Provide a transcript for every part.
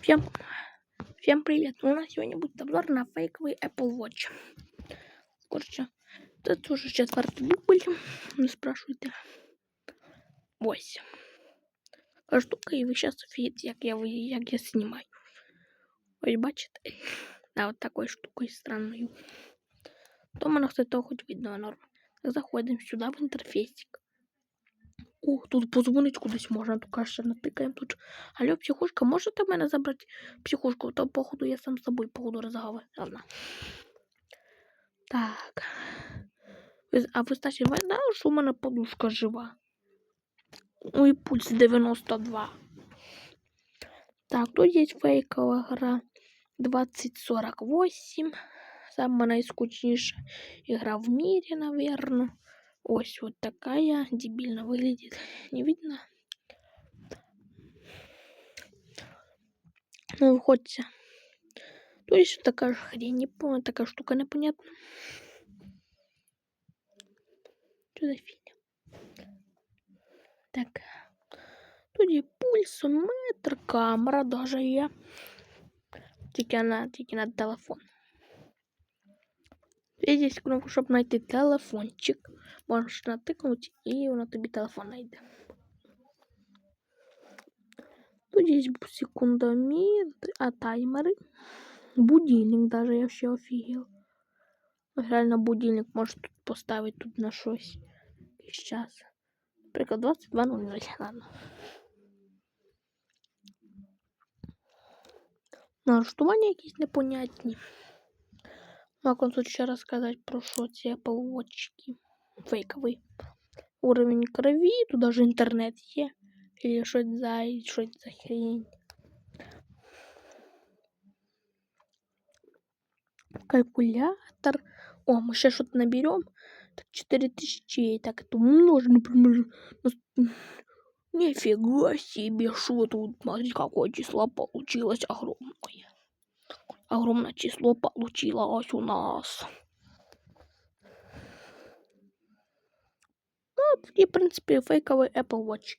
Всем, всем привет! У нас сегодня будет обзор на фейковый Apple Watch. Короче, это уже четвертый дубль, не спрашивайте. Ось. Така штука, і ви зараз офігієте, як я, як я знімаю. Ось бачите? Да, от такою штукою странною. То мене все то хоч видно норм. Так заходимо сюди в інтерфейсик. О, тут позвонить кудись можна, тут каже, натикаємо тут. Алло, психушка, можете мене забрати психушку? То, походу, я сам з собою, походу, розговариваю. Ладно. Так. А ви, Стасі, ви знали, що у мене подушка жива? Ой, пульс 92. Так, тут є фейкова гра 2048. Самая наискучнейшая игра в мире, наверное. Ось вот такая дебильно выглядит. Не видно? Ну, выходите. То есть вот такая же хрень, не помню, такая штука непонятна. Что за фигня? Так. Тут є пульсометр, камера даже є. Тільки на, тільки на телефон. Є здесь кнопка, щоб знайти телефончик. Можеш натикнути і воно тобі телефон знайде. Тут є секундомір, а таймери. Будильник даже я ще офігел. Реально будильник можеш тут поставити тут на щось. Якийсь час. Наприклад, 22.00. Ладно. Налаштування якісь непонятні. Як вам тут ще розказати про що ці Apple Watch? Фейковий. Уровень крові, тут даже інтернет є. Или щось за, щось за хрень. Калькулятор. О, мы сейчас что-то наберем. Так, 4000. Так, это умножить, например. на с- Нифига себе, что тут? Смотри, какое число получилось огромное. Огромное число получилось у нас. Ну, такие, в принципе, фейковые Apple Watch.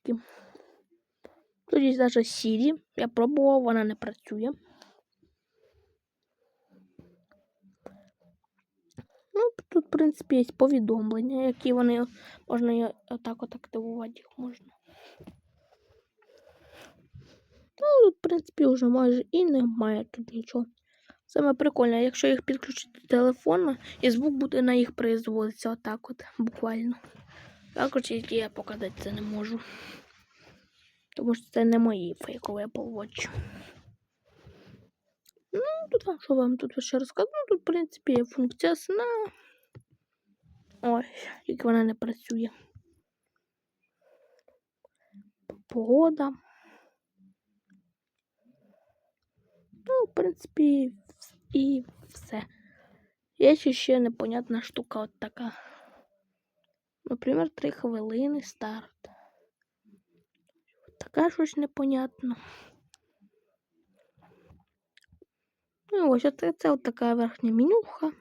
Тут есть даже Siri. Я пробував, вона не працює. Ну, тут, в принципі, є повідомлення, які вони можна отак от активувати їх можна. Ну, тут, в принципі, вже майже і немає тут нічого. Саме прикольне, якщо їх підключити до телефону, і звук буде на їх производитися отак от, буквально. Також тільки я показати це не можу. Тому що це не мої фейкові Apple Watch. Ну, тут вам що вам тут ще розказати? Ну, тут, в принципі, є функція сна. Ой, як вона не працює. Погода. Ну, в принципі, і все. Є ще непонятна штука от така. Наприклад, 3 хвилини старт. Така щось непонятно. Ну, і ось це, це от така верхня менюха.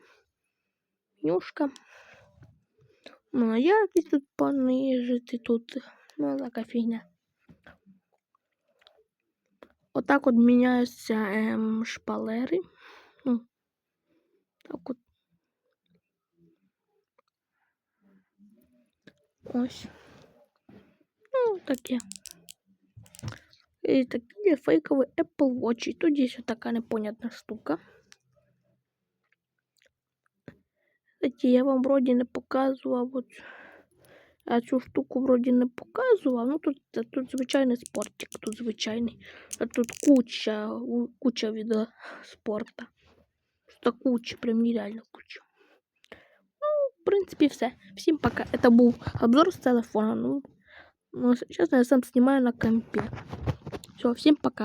Менюшка. Ну, а яркість тут понижити тут. Ну, така фігня. Отак от міняються ем, шпалери. Ну, так от. Ось. Ну, таке. І такі фейкові Apple Watch. І тут є така непонятна штука. Кстати, я вам вроді не показував. От. А цю штуку вроді не показував. Ну тут, тут звичайний спортик, тут звичайний. А тут куча, куча відео спорта. Що куча, прям нереально куча. В принципі, все. Всем пока. Это был обзор с телефона. Ну, ну, чесно, я сам снимаю на компе. Все, всем пока.